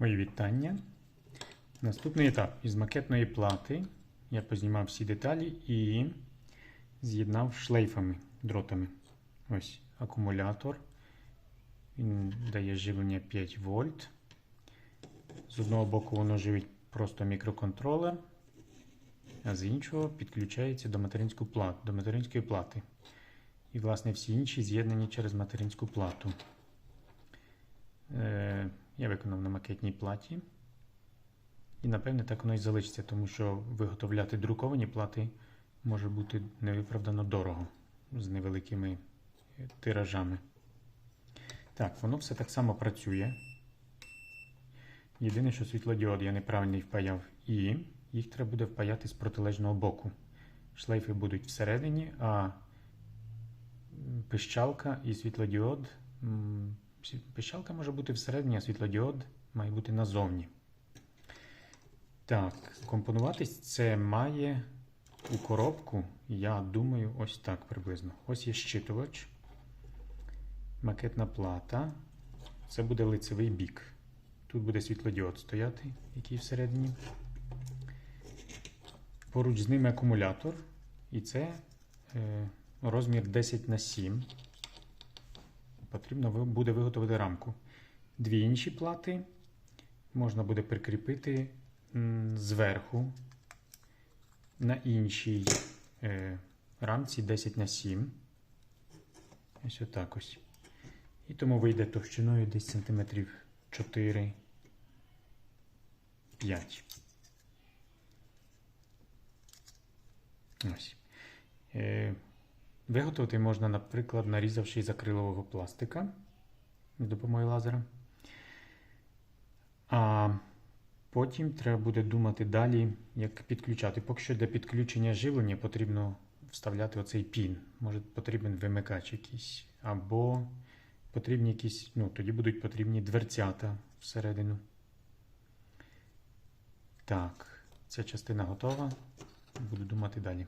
Мої вітання. Наступний етап. Із макетної плати я познімав всі деталі і з'єднав шлейфами, дротами. Ось акумулятор. Він дає живлення 5 вольт. З одного боку воно живить просто мікроконтролер, а з іншого підключається до материнської плати, до материнської плати. І, власне, всі інші з'єднані через материнську плату. Я виконав на макетній платі. І напевне так воно і залишиться, тому що виготовляти друковані плати може бути невиправдано дорого з невеликими е, тиражами. Так, воно все так само працює. Єдине, що світлодіод я неправильно впаяв, і їх треба буде впаяти з протилежного боку. Шлейфи будуть всередині, а пищалка і світлодіод. Пищалка може бути всередині, а світлодіод має бути назовні. Так, компонуватись це має у коробку, я думаю, ось так приблизно. Ось є щитувач, макетна плата. Це буде лицевий бік. Тут буде світлодіод стояти, який всередині. Поруч з ним акумулятор. І це е, розмір 10 на 7. Потрібно буде виготовити рамку. Дві інші плати можна буде прикріпити зверху на іншій е, рамці 10 на 7. Ось отак ось. І тому вийде товщиною десь сантиметрів 4 5. Ось. Виготовити можна, наприклад, нарізавши з акрилового пластика з допомогою лазера. А потім треба буде думати далі, як підключати. Поки що для підключення живлення потрібно вставляти оцей пін. Може потрібен вимикач якийсь. Або потрібні якісь, ну, тоді будуть потрібні дверцята всередину. Так, ця частина готова. Буду думати далі.